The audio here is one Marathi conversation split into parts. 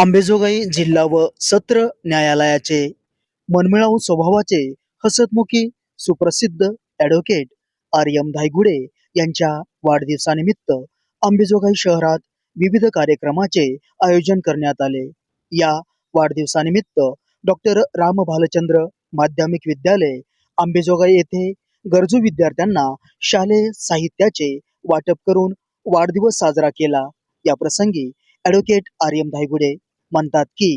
आंबेजोगाई जिल्हा व सत्र न्यायालयाचे मनमिळाऊ स्वभावाचे हसतमुखी सुप्रसिद्ध ॲडव्होकेट आर एम धायगुडे यांच्या वाढदिवसानिमित्त आंबेजोगाई शहरात विविध कार्यक्रमाचे आयोजन करण्यात आले. या वाढदिवसानिमित्त डॉक्टर राम भालचंद्र माध्यमिक विद्यालय आंबेजोगाई येथे गरजू विद्यार्थ्यांना शालेय साहित्याचे वाटप करून वाढदिवस साजरा केला. या प्रसंगी ॲडव्होकेट आर एम धायगुडे म्हणतात की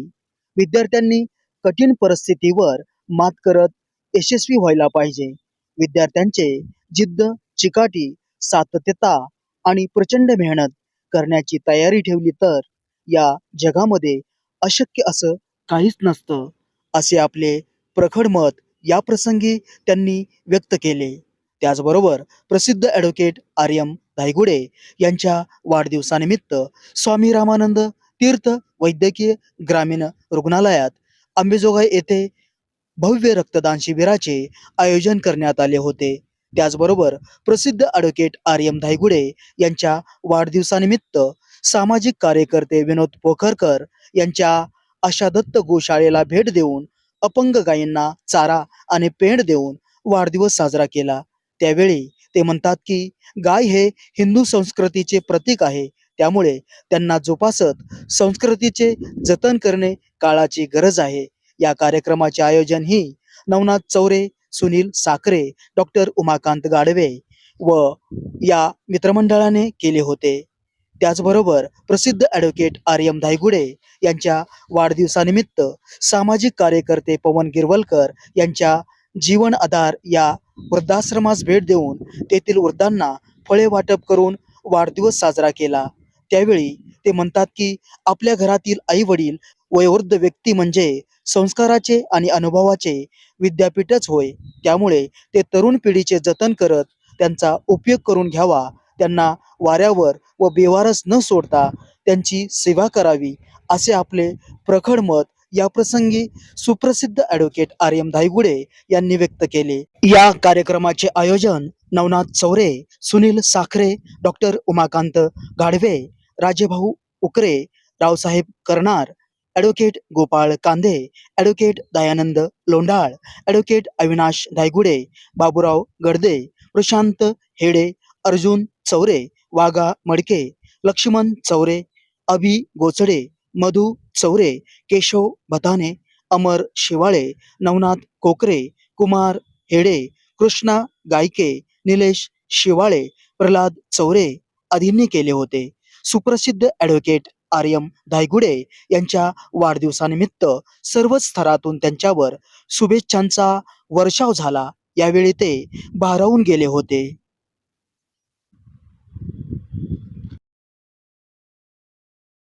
विद्यार्थ्यांनी कठीण परिस्थितीवर मात करत यशस्वी व्हायला पाहिजे. विद्यार्थ्यांचे जिद्द चिकाटी सातत्यता आणि प्रचंड मेहनत करण्याची तयारी ठेवली तर या जगामध्ये अशक्य असं काहीच नसतं असे आपले प्रखड मत या प्रसंगी त्यांनी व्यक्त केले. त्याचबरोबर प्रसिद्ध ॲडव्होकेट आर्यम धायगुडे यांच्या वाढदिवसानिमित्त स्वामी रामानंद तीर्थ वैद्यकीय ग्रामीण रुग्णालयात अंबेजोगाई येथे भव्य रक्तदान शिबिराचे आयोजन करण्यात आले होते. त्याचबरोबर प्रसिद्ध ॲडव्होकेट आर एम धायगुडे यांच्या वाढदिवसानिमित्त सामाजिक कार्यकर्ते विनोद पोखरकर यांच्या आशा दत्त गोशाळेला भेट देऊन अपंग गायींना चारा आणि पेंड देऊन वाढदिवस साजरा केला. त्यावेळी ते म्हणतात की गाय हे हिंदू संस्कृतीचे प्रतीक आहे. त्यामुळे त्यांना जोपासत संस्कृतीचे जतन करणे काळाची गरज आहे. या कार्यक्रमाचे आयोजन ही नवनाथ चौरे सुनील साखरे डॉक्टर उमाकांत गाडवे व या मित्रमंडळाने केले होते. त्याचबरोबर प्रसिद्ध ॲडव्होकेट आर एम धायगुडे यांच्या वाढदिवसानिमित्त सामाजिक कार्यकर्ते पवन गिरवलकर यांच्या जीवन आधार या वृद्धाश्रमास भेट देऊन तेथील वृद्धांना फळे वाटप करून वाढदिवस साजरा केला. त्यावेळी ते म्हणतात की आपल्या घरातील आई वडील वयोवृद्ध व्यक्ती म्हणजे संस्काराचे आणि अनुभवाचे विद्यापीठच होय. त्यामुळे ते तरुण पिढीचे जतन करत त्यांचा उपयोग करून घ्यावा. त्यांना वाऱ्यावर व बेवारस न सोडता त्यांची सेवा करावी असे आपले प्रखड मत या प्रसंगी सुप्रसिद्ध ॲडव्होकेट आर एम धायगुडे यांनी व्यक्त केले. या कार्यक्रमाचे आयोजन नवनाथ चौरे सुनील साखरे डॉक्टर उमाकांत गाढवे राजेभाऊ उकरे रावसाहेब करणार advocate Gopal Kande advocate Dayanand Londhal advocate Avinash Dhaygude Baburao Gadade Prashant Hede Arjun Chaure वागा मडके लक्ष्मण चौरे अभि गोचडे मधु चौरे केशव भताने अमर शिवाळे नवनाथ कोकरे कुमार हेडे कृष्णा गायके निलेश शिवाळे प्रल्हाद चौरे आदींनी केले होते. सुप्रसिद्ध ॲडव्होकेट आर एम धायगुडे यांच्या वाढदिवसानिमित्त सर्वच स्तरातून त्यांच्यावर शुभेच्छांचा वर्षाव झाला. यावेळी ते भारावून गेले होते.